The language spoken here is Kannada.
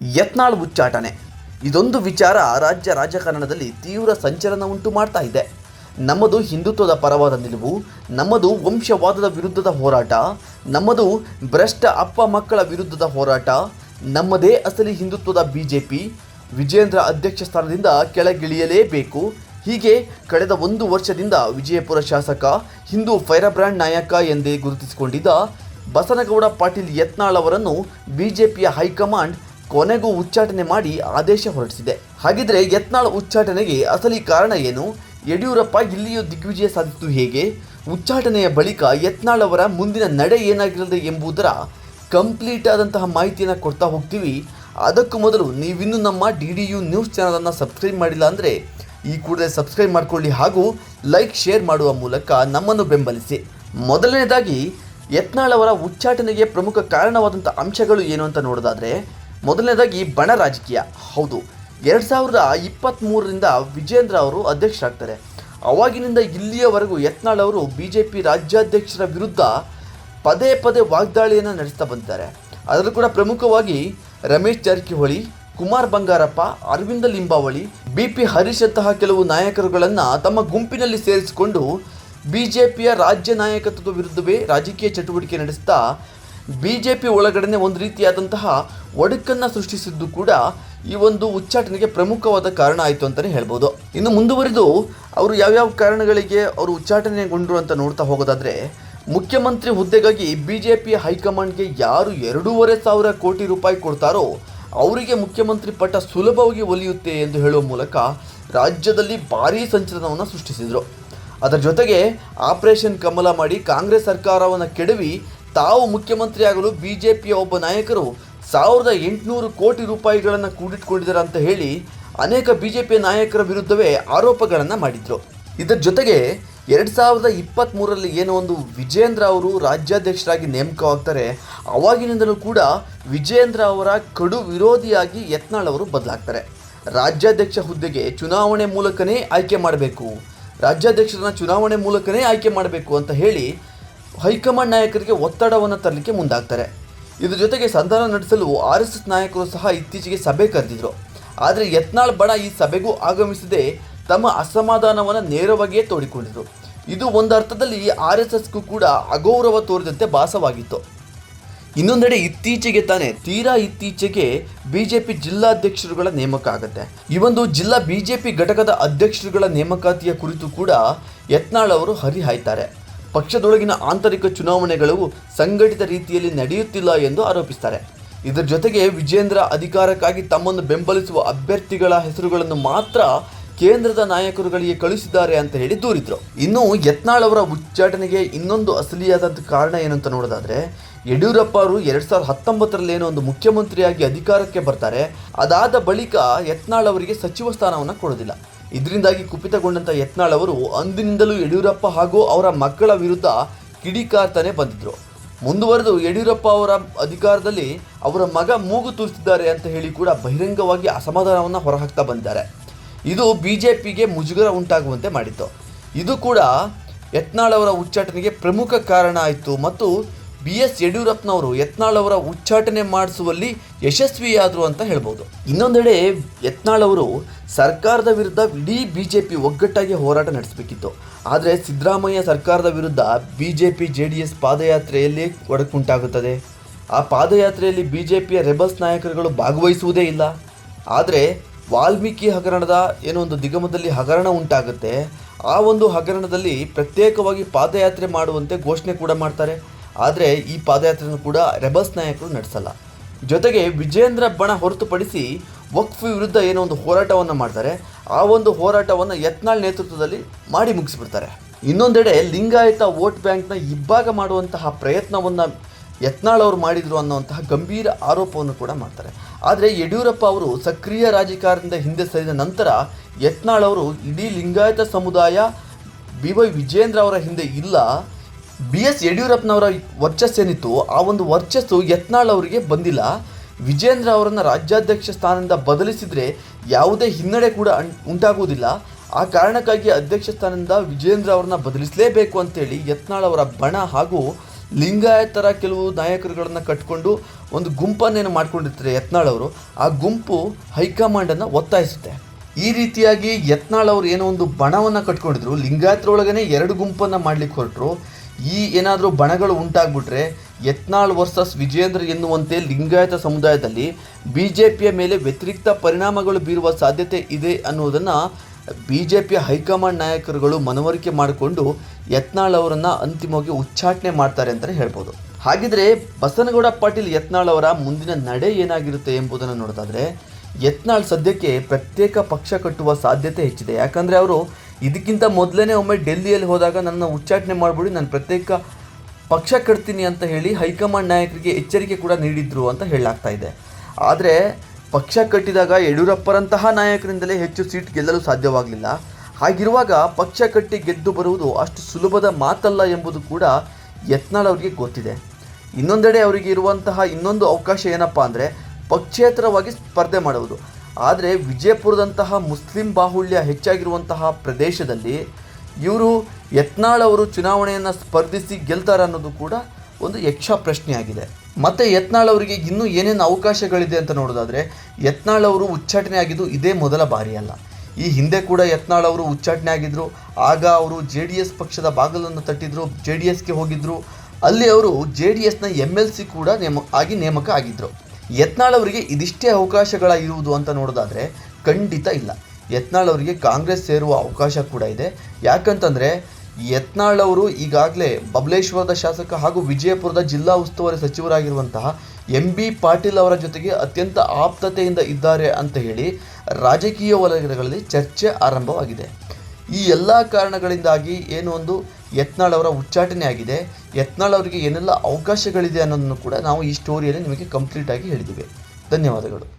ಯತ್ನಾಳ್ ಉಚ್ಚಾಟನೆ ಇದೊಂದು ವಿಚಾರ ರಾಜ್ಯ ರಾಜಕಾರಣದಲ್ಲಿ ತೀವ್ರ ಸಂಚಲನ ಉಂಟು ಮಾಡ್ತಾ ಇದೆ. ನಮ್ಮದು ಹಿಂದುತ್ವದ ಪರವಾದ ನಿಲುವು, ನಮ್ಮದು ವಂಶವಾದದ ವಿರುದ್ಧದ ಹೋರಾಟ, ನಮ್ಮದು ಭ್ರಷ್ಟ ಅಪ್ಪ ಮಕ್ಕಳ ವಿರುದ್ಧದ ಹೋರಾಟ, ನಮ್ಮದೇ ಅಸಲಿ ಹಿಂದುತ್ವದ ಬಿಜೆಪಿ ವಿಜೇಂದ್ರ ಅಧ್ಯಕ್ಷ ಸ್ಥಾನದಿಂದ ಕೆಳಗಿಳಿಯಲೇಬೇಕು. ಹೀಗೆ ಕಳೆದ ಒಂದು ವರ್ಷದಿಂದ ವಿಜಯಪುರ ಶಾಸಕ, ಹಿಂದೂ ಫೈರಬ್ರ್ಯಾಂಡ್ ನಾಯಕ ಎಂದೇ ಗುರುತಿಸಿಕೊಂಡಿದ್ದ ಬಸನಗೌಡ ಪಾಟೀಲ್ ಯತ್ನಾಳ್ ಅವರನ್ನು ಬಿಜೆಪಿಯ ಹೈಕಮಾಂಡ್ ಕೊನೆಗೂ ಉಚ್ಚಾಟನೆ ಮಾಡಿ ಆದೇಶ ಹೊರಡಿಸಿದೆ ಹಾಗಿದ್ರೆ ಯತ್ನಾಳ್ ಉಚ್ಚಾಟನೆಗೆ ಅಸಲಿ ಕಾರಣ ಏನು? ಯಡಿಯೂರಪ್ಪ ಇಲ್ಲಿಯೂ ದಿಗ್ವಿಜಯ ಸಾಧಿಸಿತು ಹೇಗೆ? ಉಚ್ಚಾಟನೆಯ ಬಳಿಕ ಯತ್ನಾಳ್ ಅವರ ಮುಂದಿನ ನಡೆ ಏನಾಗಿರಲಿದೆ ಎಂಬುದರ ಕಂಪ್ಲೀಟ್ ಆದಂತಹ ಮಾಹಿತಿಯನ್ನು ಕೊಡ್ತಾ ಹೋಗ್ತೀವಿ. ಅದಕ್ಕೂ ಮೊದಲು ನೀವಿನ್ನೂ ನಮ್ಮ ಡಿ ಡಿ ಯು ನ್ಯೂಸ್ ಚಾನಲನ್ನು ಸಬ್ಸ್ಕ್ರೈಬ್ ಮಾಡಿಲ್ಲ ಅಂದರೆ ಈ ಕೂಡಲೇ ಸಬ್ಸ್ಕ್ರೈಬ್ ಮಾಡಿಕೊಳ್ಳಿ ಹಾಗೂ ಲೈಕ್ ಶೇರ್ ಮಾಡುವ ಮೂಲಕ ನಮ್ಮನ್ನು ಬೆಂಬಲಿಸಿ. ಮೊದಲನೇದಾಗಿ, ಯತ್ನಾಳ್ ಅವರ ಉಚ್ಚಾಟನೆಗೆ ಪ್ರಮುಖ ಕಾರಣವಾದಂಥ ಅಂಶಗಳು ಏನು ಅಂತ ನೋಡೋದಾದರೆ ಮೊದಲನೇದಾಗಿ ಬಣ ರಾಜಕೀಯ. ಹೌದು, ಎರಡು ಸಾವಿರದ ಇಪ್ಪತ್ತ್ಮೂರರಿಂದ ವಿಜೇಂದ್ರ ಅವರು ಅಧ್ಯಕ್ಷರಾಗ್ತಾರೆ. ಅವಾಗಿನಿಂದ ಇಲ್ಲಿಯವರೆಗೂ ಯತ್ನಾಳ್ ಅವರು ಬಿ ಜೆ ಪಿ ರಾಜ್ಯಾಧ್ಯಕ್ಷರ ವಿರುದ್ಧ ಪದೇ ಪದೇ ವಾಗ್ದಾಳಿಯನ್ನು ನಡೆಸ್ತಾ ಬಂದಿದ್ದಾರೆ. ಅದರಲ್ಲೂ ಕೂಡ ಪ್ರಮುಖವಾಗಿ ರಮೇಶ್ ಜಾರಕಿಹೊಳಿ, ಕುಮಾರ್ ಬಂಗಾರಪ್ಪ, ಅರವಿಂದ ಲಿಂಬಾವಳಿ ಬಿ ಪಿ ಹರೀಶ್ ಅಂತಹ ಕೆಲವು ನಾಯಕರುಗಳನ್ನು ತಮ್ಮ ಗುಂಪಿನಲ್ಲಿ ಸೇರಿಸಿಕೊಂಡು ಬಿ ಜೆ ಪಿಯ ರಾಜ್ಯ ನಾಯಕತ್ವದ ವಿರುದ್ಧವೇ ರಾಜಕೀಯ ಚಟುವಟಿಕೆ ನಡೆಸ್ತಾ ಬಿಜೆಪಿ ಒಳಗಡೆ ಒಂದು ರೀತಿಯಾದಂತಹ ಒಡಕನ್ನು ಸೃಷ್ಟಿಸಿದ್ದು ಕೂಡ ಈ ಒಂದು ಉಚ್ಚಾಟನೆಗೆ ಪ್ರಮುಖವಾದ ಕಾರಣ ಆಯಿತು ಅಂತಲೇ ಹೇಳ್ಬೋದು. ಇನ್ನು ಮುಂದುವರಿದು ಅವರು ಯಾವ್ಯಾವ ಕಾರಣಗಳಿಗೆ ಅವರು ಉಚ್ಚಾಟನೆಗೊಂಡರು ಅಂತ ನೋಡ್ತಾ ಹೋಗೋದಾದರೆ, ಮುಖ್ಯಮಂತ್ರಿ ಹುದ್ದೆಗಾಗಿ ಬಿ ಜೆ ಪಿ ಹೈಕಮಾಂಡ್ಗೆ ಯಾರು ಎರಡೂವರೆ ಸಾವಿರ ಕೋಟಿ ರೂಪಾಯಿ ಕೊಡ್ತಾರೋ ಅವರಿಗೆ ಮುಖ್ಯಮಂತ್ರಿ ಪಟ್ಟ ಸುಲಭವಾಗಿ ಒಲಿಯುತ್ತೆ ಎಂದು ಹೇಳುವ ಮೂಲಕ ರಾಜ್ಯದಲ್ಲಿ ಭಾರೀ ಸಂಚಲನವನ್ನು ಸೃಷ್ಟಿಸಿದರು. ಅದರ ಜೊತೆಗೆ ಆಪರೇಷನ್ ಕಮಲ ಮಾಡಿ ಕಾಂಗ್ರೆಸ್ ಸರ್ಕಾರವನ್ನು ಕೆಡವಿ ತಾವು ಮುಖ್ಯಮಂತ್ರಿಯಾಗಲು ಬಿಜೆಪಿಯ ಒಬ್ಬ ನಾಯಕರು ಸಾವಿರದ ಎಂಟುನೂರು ಕೋಟಿ ರೂಪಾಯಿಗಳನ್ನು ಕೂಡಿಟ್ಕೊಂಡಿದ್ದಾರೆ ಅಂತ ಹೇಳಿ ಅನೇಕ ಬಿಜೆಪಿಯ ನಾಯಕರ ವಿರುದ್ಧವೇ ಆರೋಪಗಳನ್ನು ಮಾಡಿದರು. ಇದರ ಜೊತೆಗೆ ಎರಡು ಸಾವಿರದ ಇಪ್ಪತ್ತ್ಮೂರರಲ್ಲಿ ಏನೋ ಒಂದು ವಿಜೇಂದ್ರ ಅವರು ರಾಜ್ಯಾಧ್ಯಕ್ಷರಾಗಿ ನೇಮಕವಾಗ್ತಾರೆ ಅವಾಗಿನಿಂದಲೂ ಕೂಡ ವಿಜೇಂದ್ರ ಅವರ ಕಡು ವಿರೋಧಿಯಾಗಿ ಯತ್ನಾಳ್ ಅವರು ಬದಲಾಗ್ತಾರೆ. ರಾಜ್ಯಾಧ್ಯಕ್ಷ ಹುದ್ದೆಗೆ ಚುನಾವಣೆ ಮೂಲಕನೇ ಆಯ್ಕೆ ಮಾಡಬೇಕು. ರಾಜ್ಯಾಧ್ಯಕ್ಷರನ್ನ ಚುನಾವಣೆ ಮೂಲಕನೇ ಆಯ್ಕೆ ಮಾಡಬೇಕು ಅಂತ ಹೇಳಿ ಹೈಕಮಾಂಡ್ ನಾಯಕರಿಗೆ ಒತ್ತಡವನ್ನು ತರಲಿಕ್ಕೆ ಮುಂದಾಗ್ತಾರೆ. ಇದ್ರ ಜೊತೆಗೆ ಸಂಧಾನ ನಡೆಸಲು ಆರ್ ಎಸ್ ಎಸ್ ನಾಯಕರು ಸಹ ಇತ್ತೀಚೆಗೆ ಸಭೆ ಕರೆದಿದ್ರು. ಆದರೆ ಯತ್ನಾಳ್ ಬಣ ಈ ಸಭೆಗೂ ಆಗಮಿಸದೆ ತಮ್ಮ ಅಸಮಾಧಾನವನ್ನು ನೇರವಾಗಿಯೇ ತೋಡಿಕೊಂಡಿದ್ರು. ಇದು ಒಂದು ಅರ್ಥದಲ್ಲಿ ಆರ್ ಎಸ್ ಎಸ್ಗೂ ಕೂಡ ಅಗೌರವ ತೋರಿದಂತೆ ಭಾಸವಾಗಿತ್ತು. ಇನ್ನೊಂದೆಡೆ ಇತ್ತೀಚೆಗೆ ತಾನೇ ತೀರಾ ಇತ್ತೀಚೆಗೆ ಬಿಜೆಪಿ ಜಿಲ್ಲಾಧ್ಯಕ್ಷರುಗಳ ನೇಮಕ ಆಗುತ್ತೆ. ಈ ಒಂದು ಜಿಲ್ಲಾ ಬಿಜೆಪಿ ಘಟಕದ ಅಧ್ಯಕ್ಷರುಗಳ ನೇಮಕಾತಿಯ ಕುರಿತು ಕೂಡ ಯತ್ನಾಳ್ ಅವರು ಹರಿಹಾಯ್ತಾರೆ. ಪಕ್ಷದೊಳಗಿನ ಆಂತರಿಕ ಚುನಾವಣೆಗಳು ಸಂಘಟಿತ ರೀತಿಯಲ್ಲಿ ನಡೆಯುತ್ತಿಲ್ಲ ಎಂದು ಆರೋಪಿಸ್ತಾರೆ. ಇದರ ಜೊತೆಗೆ ವಿಜೇಂದ್ರ ಅಧಿಕಾರಕ್ಕಾಗಿ ತಮ್ಮನ್ನು ಬೆಂಬಲಿಸುವ ಅಭ್ಯರ್ಥಿಗಳ ಹೆಸರುಗಳನ್ನು ಮಾತ್ರ ಕೇಂದ್ರದ ನಾಯಕರುಗಳಿಗೆ ಕಳುಹಿಸಿದ್ದಾರೆ ಅಂತ ಹೇಳಿ ದೂರಿದ್ರು. ಇನ್ನು ಯತ್ನಾಳ್ ಅವರ ಉಚ್ಚಾಟನೆಗೆ ಇನ್ನೊಂದು ಅಸಲಿಯಾದಂಥ ಕಾರಣ ಏನು ಅಂತ ನೋಡೋದಾದ್ರೆ, ಯಡಿಯೂರಪ್ಪ ಅವರು ಎರಡ್ ಸಾವಿರದ ಹತ್ತೊಂಬತ್ತರಲ್ಲಿ ಏನೋ ಒಂದು ಮುಖ್ಯಮಂತ್ರಿಯಾಗಿ ಅಧಿಕಾರಕ್ಕೆ ಬರ್ತಾರೆ. ಅದಾದ ಬಳಿಕ ಯತ್ನಾಳ್ ಅವರಿಗೆ ಸಚಿವ ಸ್ಥಾನವನ್ನು ಕೊಡೋದಿಲ್ಲ. ಇದರಿಂದಾಗಿ ಕುಪಿತಗೊಂಡಂಥ ಯತ್ನಾಳ್ ಅವರು ಅಂದಿನಿಂದಲೂ ಯಡಿಯೂರಪ್ಪ ಹಾಗೂ ಅವರ ಮಕ್ಕಳ ವಿರುದ್ಧ ಕಿಡಿಕಾರ್ತಾನೆ ಬಂದಿದ್ದರು ಮುಂದುವರೆದು ಯಡಿಯೂರಪ್ಪ ಅವರ ಅಧಿಕಾರದಲ್ಲಿ ಅವರ ಮಗ ಮೂಗು ತೂರಿಸಿದ್ದಾರೆ ಅಂತ ಹೇಳಿ ಕೂಡ ಬಹಿರಂಗವಾಗಿ ಅಸಮಾಧಾನವನ್ನು ಹೊರಹಾಕ್ತಾ ಬಂದಿದ್ದಾರೆ. ಇದು ಬಿ ಜೆ ಪಿಗೆ ಮುಜುಗರ ಉಂಟಾಗುವಂತೆ ಮಾಡಿತ್ತು. ಇದು ಕೂಡ ಯತ್ನಾಳ್ ಅವರ ಉಚ್ಚಾಟನೆಗೆ ಪ್ರಮುಖ ಕಾರಣ ಆಯಿತು ಮತ್ತು ಬಿ ಎಸ್ ಯಡಿಯೂರಪ್ಪನವರು ಯತ್ನಾಳ್ ಅವರ ಉಚ್ಚಾಟನೆ ಮಾಡಿಸುವಲ್ಲಿ ಯಶಸ್ವಿಯಾದರು ಅಂತ ಹೇಳ್ಬೋದು. ಇನ್ನೊಂದೆಡೆ ಯತ್ನಾಳ್ ಅವರು ಸರ್ಕಾರದ ವಿರುದ್ಧ ಇಡೀ ಬಿ ಜೆ ಪಿ ಒಗ್ಗಟ್ಟಾಗಿ ಹೋರಾಟ ನಡೆಸಬೇಕಿತ್ತು. ಆದರೆ ಸಿದ್ದರಾಮಯ್ಯ ಸರ್ಕಾರದ ವಿರುದ್ಧ B J P J D S ಪಾದಯಾತ್ರೆಯಲ್ಲಿ ಒಡಕುಂಟಾಗುತ್ತದೆ. ಆ ಪಾದಯಾತ್ರೆಯಲ್ಲಿ ಬಿ ಜೆ ಪಿಯ ರೆಬಲ್ಸ್ ನಾಯಕರುಗಳು ಭಾಗವಹಿಸುವುದೇ ಇಲ್ಲ. ಆದರೆ ವಾಲ್ಮೀಕಿ ಹಗರಣದ ಏನೋ ಒಂದು ದಿಗಮದಲ್ಲಿ ಹಗರಣ ಉಂಟಾಗುತ್ತೆ. ಆ ಒಂದು ಹಗರಣದಲ್ಲಿ ಪ್ರತ್ಯೇಕವಾಗಿ ಪಾದಯಾತ್ರೆ ಮಾಡುವಂತೆ ಘೋಷಣೆ ಕೂಡ ಮಾಡ್ತಾರೆ. ಆದರೆ ಈ ಪಾದಯಾತ್ರೆಯನ್ನು ಕೂಡ ರೆಬಲ್ಸ್ ನಾಯಕರು ನಡೆಸಲ್ಲ. ಜೊತೆಗೆ ವಿಜೇಂದ್ರ ಬಣ ಹೊರತುಪಡಿಸಿ ವಕ್ಫ್ ವಿರುದ್ಧ ಏನೋ ಒಂದು ಹೋರಾಟವನ್ನು ಮಾಡ್ತಾರೆ. ಆ ಒಂದು ಹೋರಾಟವನ್ನು ಯತ್ನಾಳ್ ನೇತೃತ್ವದಲ್ಲಿ ಮಾಡಿ ಮುಗಿಸ್ಬಿಡ್ತಾರೆ. ಇನ್ನೊಂದೆಡೆ ಲಿಂಗಾಯತ ವೋಟ್ ಬ್ಯಾಂಕ್ನ ಇಬ್ಬಾಗ ಮಾಡುವಂತಹ ಪ್ರಯತ್ನವನ್ನು ಯತ್ನಾಳ್ ಅವರು ಮಾಡಿದರು ಅನ್ನುವಂತಹ ಗಂಭೀರ ಆರೋಪವನ್ನು ಕೂಡ ಮಾಡ್ತಾರೆ. ಆದರೆ ಯಡಿಯೂರಪ್ಪ ಅವರು ಸಕ್ರಿಯ ರಾಜಕಾರಣದಿಂದ ಹಿಂದೆ ಸರಿದ ನಂತರ ಯತ್ನಾಳ್ ಅವರು ಇಡೀ ಲಿಂಗಾಯತ ಸಮುದಾಯ ಬಿ ವೈ ವಿಜೇಂದ್ರ ಅವರ ಹಿಂದೆ ಇಲ್ಲ. ಬಿ ಎಸ್ ಯಡಿಯೂರಪ್ಪನವರ ವರ್ಚಸ್ಸೇನಿತ್ತು, ಆ ಒಂದು ವರ್ಚಸ್ಸು ಯತ್ನಾಳ್ ಅವರಿಗೆ ಬಂದಿಲ್ಲ. ವಿಜೇಂದ್ರ ಅವರನ್ನು ರಾಜ್ಯಾಧ್ಯಕ್ಷ ಸ್ಥಾನದಿಂದ ಬದಲಿಸಿದರೆ ಯಾವುದೇ ಹಿನ್ನಡೆ ಕೂಡ ಉಂಟಾಗುವುದಿಲ್ಲ. ಆ ಕಾರಣಕ್ಕಾಗಿ ಅಧ್ಯಕ್ಷ ಸ್ಥಾನದಿಂದ ವಿಜೇಂದ್ರ ಅವರನ್ನ ಬದಲಿಸಲೇಬೇಕು ಅಂತೇಳಿ ಯತ್ನಾಳ್ ಅವರ ಬಣ ಹಾಗೂ ಲಿಂಗಾಯತರ ಕೆಲವು ನಾಯಕರುಗಳನ್ನು ಕಟ್ಕೊಂಡು ಒಂದು ಗುಂಪನ್ನೇನು ಮಾಡಿಕೊಂಡಿರ್ತಾರೆ ಯತ್ನಾಳ್ ಅವರು, ಆ ಗುಂಪು ಹೈಕಮಾಂಡನ್ನು ಒತ್ತಾಯಿಸುತ್ತೆ. ಈ ರೀತಿಯಾಗಿ ಯತ್ನಾಳ್ ಅವರು ಏನೋ ಒಂದು ಬಣವನ್ನು ಕಟ್ಕೊಂಡಿದ್ರು. ಲಿಂಗಾಯತರೊಳಗನೆ ಎರಡು ಗುಂಪನ್ನು ಮಾಡ್ಲಿಕ್ಕೆ ಹೊರಟರು. ಈ ಏನಾದರೂ ಬಣಗಳು ಉಂಟಾಗ್ಬಿಟ್ರೆ ಯತ್ನಾಳ್ ವರ್ಸಸ್ ವಿಜೇಂದ್ರ ಎನ್ನುವಂತೆ ಲಿಂಗಾಯತ ಸಮುದಾಯದಲ್ಲಿ ಬಿ ಜೆ ಪಿಯ ಮೇಲೆ ವ್ಯತಿರಿಕ್ತ ಪರಿಣಾಮಗಳು ಬೀರುವ ಸಾಧ್ಯತೆ ಇದೆ ಅನ್ನೋದನ್ನು ಬಿ ಜೆ ಪಿಯ ಹೈಕಮಾಂಡ್ ನಾಯಕರುಗಳು ಮನವರಿಕೆ ಮಾಡಿಕೊಂಡು ಯತ್ನಾಳ್ ಅವರನ್ನು ಅಂತಿಮವಾಗಿ ಉಚ್ಚಾಟನೆ ಮಾಡ್ತಾರೆ ಅಂತಲೇ ಹೇಳ್ಬೋದು. ಹಾಗಿದ್ರೆ ಬಸನಗೌಡ ಪಾಟೀಲ್ ಯತ್ನಾಳ್ ಅವರ ಮುಂದಿನ ನಡೆ ಏನಾಗಿರುತ್ತೆ ಎಂಬುದನ್ನು ನೋಡೋದಾದ್ರೆ, ಯತ್ನಾಳ್ ಸದ್ಯಕ್ಕೆ ಪ್ರತ್ಯೇಕ ಪಕ್ಷ ಕಟ್ಟುವ ಸಾಧ್ಯತೆ ಹೆಚ್ಚಿದೆ. ಯಾಕಂದರೆ ಅವರು ಇದಕ್ಕಿಂತ ಮೊದಲೇ ಒಮ್ಮೆ ಡೆಲ್ಲಿಯಲ್ಲಿ ಹೋದಾಗ ನನ್ನ ಉಚ್ಚಾಟನೆ ಮಾಡಿಬಿಡಿ, ನಾನು ಪ್ರತ್ಯೇಕ ಪಕ್ಷ ಕಟ್ತೀನಿ ಅಂತ ಹೇಳಿ ಹೈಕಮಾಂಡ್ ನಾಯಕರಿಗೆ ಎಚ್ಚರಿಕೆ ಕೂಡ ನೀಡಿದ್ರು ಅಂತ ಹೇಳಲಾಗ್ತಾ ಇದೆ. ಆದರೆ ಪಕ್ಷ ಕಟ್ಟಿದಾಗ ಯಡಿಯೂರಪ್ಪರಂತಹ ನಾಯಕರಿಂದಲೇ ಹೆಚ್ಚು ಸೀಟ್ ಗೆಲ್ಲಲು ಸಾಧ್ಯವಾಗಲಿಲ್ಲ. ಹಾಗಿರುವಾಗ ಪಕ್ಷ ಕಟ್ಟಿ ಗೆದ್ದು ಬರುವುದು ಅಷ್ಟು ಸುಲಭದ ಮಾತಲ್ಲ ಎಂಬುದು ಕೂಡ ಯತ್ನಾಳ್ ಅವರಿಗೆ ಗೊತ್ತಿದೆ. ಇನ್ನೊಂದೆಡೆ ಅವರಿಗೆ ಇರುವಂತಹ ಇನ್ನೊಂದು ಅವಕಾಶ ಏನಪ್ಪ ಅಂದರೆ ಪಕ್ಷೇತರವಾಗಿ ಸ್ಪರ್ಧೆ ಮಾಡುವುದು. ಆದರೆ ವಿಜಯಪುರದಂತಹ ಮುಸ್ಲಿಂ ಬಾಹುಳ್ಯ ಹೆಚ್ಚಾಗಿರುವಂತಹ ಪ್ರದೇಶದಲ್ಲಿ ಇವರು ಯತ್ನಾಳ್ ಅವರು ಚುನಾವಣೆಯನ್ನು ಸ್ಪರ್ಧಿಸಿ ಗೆಲ್ತಾರೆ ಅನ್ನೋದು ಕೂಡ ಒಂದು ಯಕ್ಷ ಪ್ರಶ್ನೆಯಾಗಿದೆ. ಮತ್ತು ಯತ್ನಾಳ್ ಅವರಿಗೆ ಇನ್ನೂ ಏನೇನು ಅವಕಾಶಗಳಿದೆ ಅಂತ ನೋಡೋದಾದರೆ, ಯತ್ನಾಳ್ ಅವರು ಉಚ್ಚಾಟನೆ ಆಗಿದ್ದು ಇದೇ ಮೊದಲ ಬಾರಿಯಲ್ಲ ಈ ಹಿಂದೆ ಕೂಡ ಯತ್ನಾಳ್ ಅವರು ಉಚ್ಚಾಟನೆ ಆಗಿದ್ದರು ಆಗ ಅವರು ಜೆ ಡಿ ಎಸ್ ಪಕ್ಷದ ಬಾಗಿಲನ್ನು ತಟ್ಟಿದ್ರು, ಜೆ ಡಿ ಎಸ್ಗೆ ಹೋಗಿದ್ದರು ಅಲ್ಲಿ ಅವರು ಜೆ ಡಿ ಎಸ್ನ ಎಂ ಎಲ್ ಸಿ ಕೂಡ ನೇಮ, ಆಗಿ ನೇಮಕ ಆಗಿದ್ರು. ಯತ್ನಾಳ್ ಅವರಿಗೆ ಇದಿಷ್ಟೇ ಅವಕಾಶಗಳ ಇರುವುದು ಅಂತ ನೋಡೋದಾದ್ರೆ ಖಂಡಿತ ಇಲ್ಲ. ಯತ್ನಾಳ್ ಅವರಿಗೆ ಕಾಂಗ್ರೆಸ್ ಸೇರುವ ಅವಕಾಶ ಕೂಡ ಇದೆ. ಯಾಕಂತಂದರೆ ಯತ್ನಾಳ್ ಅವರು ಈಗಾಗಲೇ ಬಬಲೇಶ್ವರದ ಶಾಸಕ ಹಾಗೂ ವಿಜಯಪುರದ ಜಿಲ್ಲಾ ಉಸ್ತುವಾರಿ ಸಚಿವರಾಗಿರುವಂತಹ ಎಂ ಬಿ ಪಾಟೀಲ್ ಅವರ ಜೊತೆಗೆ ಅತ್ಯಂತ ಆಪ್ತತೆಯಿಂದ ಇದ್ದಾರೆ ಅಂತ ಹೇಳಿ ರಾಜಕೀಯ ವಲಯಗಳಲ್ಲಿ ಚರ್ಚೆ ಆರಂಭವಾಗಿದೆ. ಈ ಎಲ್ಲ ಕಾರಣಗಳಿಂದಾಗಿ ಏನು ಒಂದು ಯತ್ನಾಳ್ ಅವರ ಉಚ್ಚಾಟನೆ ಆಗಿದೆ. ಯತ್ನಾಳ್ ಅವರಿಗೆ ಏನೆಲ್ಲ ಅವಕಾಶಗಳಿದೆ ಅನ್ನೋದನ್ನು ಕೂಡ ನಾವು ಈ ಸ್ಟೋರಿಯಲ್ಲಿ ನಿಮಗೆ ಕಂಪ್ಲೀಟಾಗಿ ಹೇಳಿದ್ದೀವಿ. ಧನ್ಯವಾದಗಳು.